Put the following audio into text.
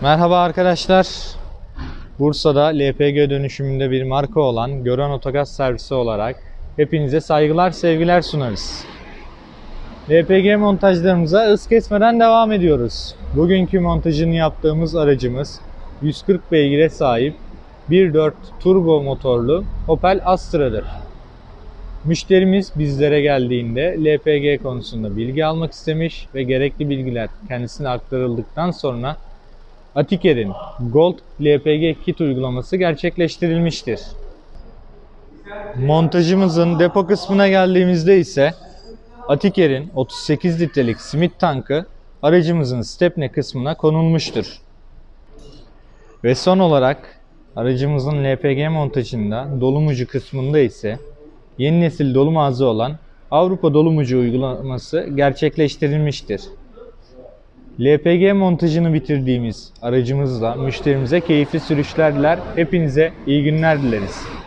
Merhaba arkadaşlar. Bursa'da LPG dönüşümünde bir marka olan Gören Otogaz Servisi olarak hepinize saygılar, sevgiler sunarız. LPG montajlarımıza ız kesmeden devam ediyoruz. Bugünkü montajını yaptığımız aracımız 140 beygire sahip 1.4 turbo motorlu Opel Astra'dır. Müşterimiz bizlere geldiğinde LPG konusunda bilgi almak istemiş ve gerekli bilgiler kendisine aktarıldıktan sonra Atiker'in Gold LPG kit uygulaması gerçekleştirilmiştir. Montajımızın depo kısmına geldiğimizde ise Atiker'in 38 litrelik simit tankı aracımızın stepne kısmına konulmuştur. Ve son olarak aracımızın LPG montajında dolumucu kısmında ise yeni nesil dolum ağzı olan Avrupa dolumucu uygulaması gerçekleştirilmiştir. LPG montajını bitirdiğimiz aracımızla müşterimize keyifli sürüşler diler. Hepinize iyi günler dileriz.